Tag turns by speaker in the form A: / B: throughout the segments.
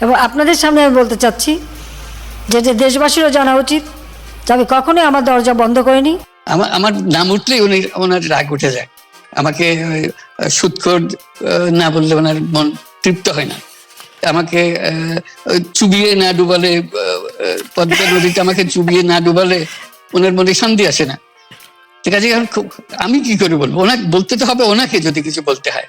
A: এবং আপনাদের সামনে আমি বলতে চাচ্ছি যে যে দেশবাসীরও জানা উচিত যে আমি কখনোই আমার দরজা বন্ধ করিনি।
B: আমার আমার নাম উঠলেই উনি ওনার রাগ উঠে যায়। আমাকে আহ, সুৎখোর না বললে ওনার মন তৃপ্ত হয় না। আমাকে চুবিয়ে না ডুবালে পদ্মা নদীতে আমাকে চুবিয়ে না ডুবালে ওনার মনে শান্তি আসে না। ঠিক আছে আমি কি করে বলব? ওনাকে বলতে তো হবে ওনাকে যদি কিছু বলতে হয়।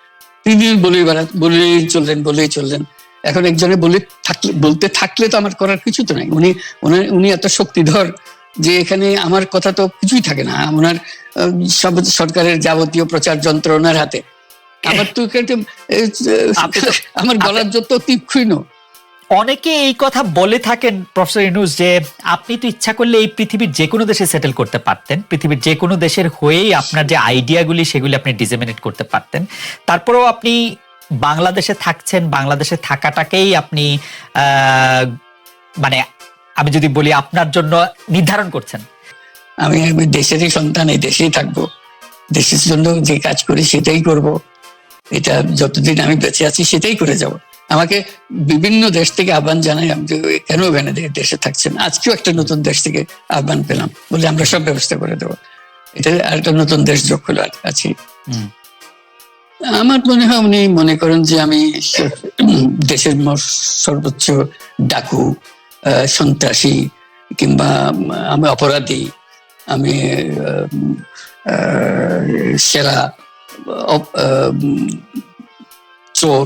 B: তিনি বলেই বেড়া বলেই চললেন বলেই চললেন। এখন একজনে বলে থাকলে বলতে থাকলে তো আমার করার কিছু তো নাই। উনি উনি- উনি এত শক্তিধর যে এখানে আমার কথা তো কিছুই থাকে না। ওনার সব সরকারের যাবতীয় প্রচার যন্ত্র ওনার হাতে। আমার তো আমার গলার
C: জোর তো-
B: আমার গলার যত তীক্ষ্ণ।
C: অনেকে এই কথা বলে থাকেন, প্রফেসর ইনুস যে আপনি তো ইচ্ছা করলে এই পৃথিবীর যে কোনো দেশে সেটেল করতে পারতেন। পৃথিবীর যে কোনো দেশের হয়েই আপনার যে আইডিয়াগুলি সেগুলি আপনি ডিসেমিনেট করতে পারতেন। তারপরেও আপনি বাংলাদেশে থাকছেন, বাংলাদেশে থাকাটাকেই আপনি মানে আমি যদি বলি আপনার জন্য নির্ধারণ করছেন।
B: আমি আমি দেশেরই সন্তান, এই দেশেই থাকব। দেশের জন্য যে কাজ করি সেটাই করব। এটা যতদিন আমি বেঁচে আছি সেটাই করে যাব। আমাকে বিভিন্ন দেশ থেকে আহ্বান জানাই আমি কেন দে- দেশে থাকছেন? আজকেও একটা নতুন দেশ থেকে আহ্বান পেলাম বলে আমরা সব ব্যবস্থা করে দেবো। এটা আর একটা নতুন দেশ যোগ হলো আছি। আমার মনে হয় উনি মনে করেন যে আমি দেশের সর্বোচ্চ ডাকু সন্ত্রাসী কিংবা আমি অপরাধী আমি সেরা চোর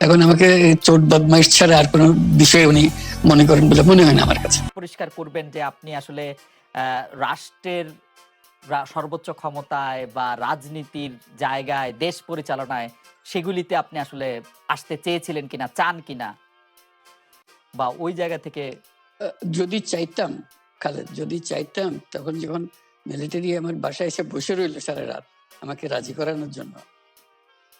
B: এখন আমাকে চোট বদমাইশ ছাড়া আর কোনো বিষয়ে উনি মনে করেন বলে মনে হয় না আমার কাছে।
C: পরিষ্কার করবেন যে আপনি আসলে রাষ্ট্রের সর্বোচ্চ ক্ষমতায় বা রাজনীতির জায়গায় দেশ পরিচালনায় সেগুলিতে আপনি আসলে আসতে চেয়েছিলেন কিনা চান কিনা? বা ওই জায়গা থেকে
B: যদি চাইতাম খালেদ যদি চাইতাম তখন যখন মিলিটারি আমার বাসায় এসে বসে রইল সারা রাত আমাকে রাজি করানোর জন্য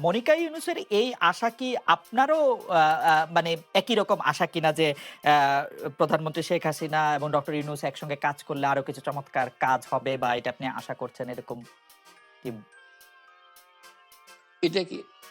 C: মনিকা ইউনুসের এই আশা কি আপনারও মানে একই রকম আশা কিনা যে প্রধানমন্ত্রী শেখ হাসিনা এবং ডক্টর ইউনুস একসঙ্গে কাজ করলে আরও কিছু চমৎকার কাজ হবে বা এটা আপনি আশা করছেন এরকম কি?
B: এটা কি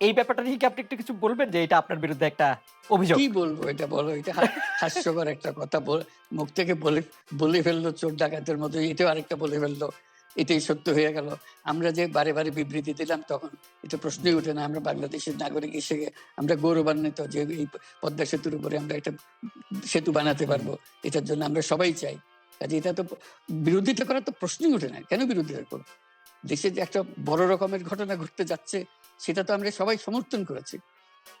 C: এই ব্যাপারটা নিয়ে কি আপনি একটু কিছু বলবেন যে এটা আপনার বিরুদ্ধে একটা অভিযোগ?
B: কি বলব? এটা বলো, এটা হাস্যকর একটা কথা বল- মুখ থেকে বলে বলে ফেলল চোর ডাকাতের মতো, এটাও আরেকটা বলে ফেলল, এটাই সত্য হয়ে গেল। আমরা যে বারে বারে বিবৃতি দিলাম তখন এটা প্রশ্নই ওঠে না, আমরা বাংলাদেশের নাগরিক হিসেবে আমরা গৌরবান্বিত যে এই পদ্মা সেতুর উপরে আমরা একটা সেতু বানাতে পারব, এটার জন্য আমরা সবাই চাই। কাজে এটা তো বিরোধিতা করার তো প্রশ্নই উঠে না, কেন বিরোধিতা করব? দেশে যে একটা বড় রকমের ঘটনা ঘটতে যাচ্ছে সেটা তো আমরা সবাই সমর্থন করেছি।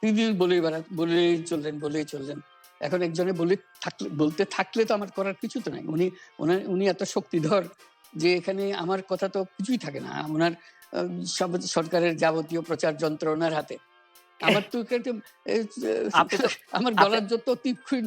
B: তিনি বলেই বেড়া বলেই চললেন বলেই চললেন। এখন একজনে বলে থাকলে বলতে থাকলে তো আমার করার কিছু তো নাই। উনি ওনার উনি এত শক্তিধর যে এখানে আমার কথা তো কিছুই থাকে না। ওনার সব সরকারের যাবতীয় প্রচার যন্ত্র ওনার হাতে। আমার তো আমার গলার যত তীক্ষ্ণ।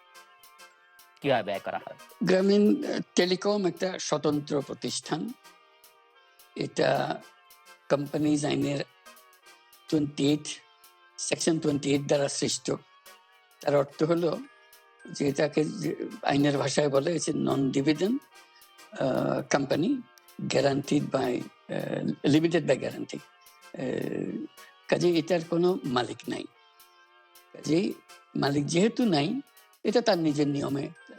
C: কীভাবে ব্যয় করা হয়?
B: গ্রামীণ টেলিকম একটা স্বতন্ত্র প্রতিষ্ঠান। এটা কোম্পানিজ আইনের twenty eight section twenty eight দ্বারা সৃষ্ট। তার অর্থ হলো যে এটাকে আইনের ভাষায় বলে হচ্ছে non dividend company guaranteed by limited by guarantee কাজে এটার কোনো মালিক নাই। কাজেই মালিক যেহেতু নাই, এটা তার নিজের নিয়মে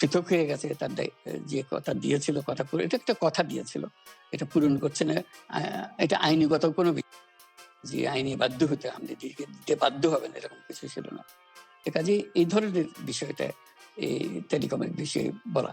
B: পৃথক হয়ে গেছে তার যে কথা দিয়েছিল, কথা করে এটা একটা কথা দিয়েছিল। এটা পূরণ করছে না। এটা আইনিগত কোনো যে আইনি বাধ্য হতে আপনি দিতে বাধ্য হবেন এরকম কিছু ছিল না। কাজে এই ধরনের বিষয়টা এই টেলিকমের বিষয়ে বলা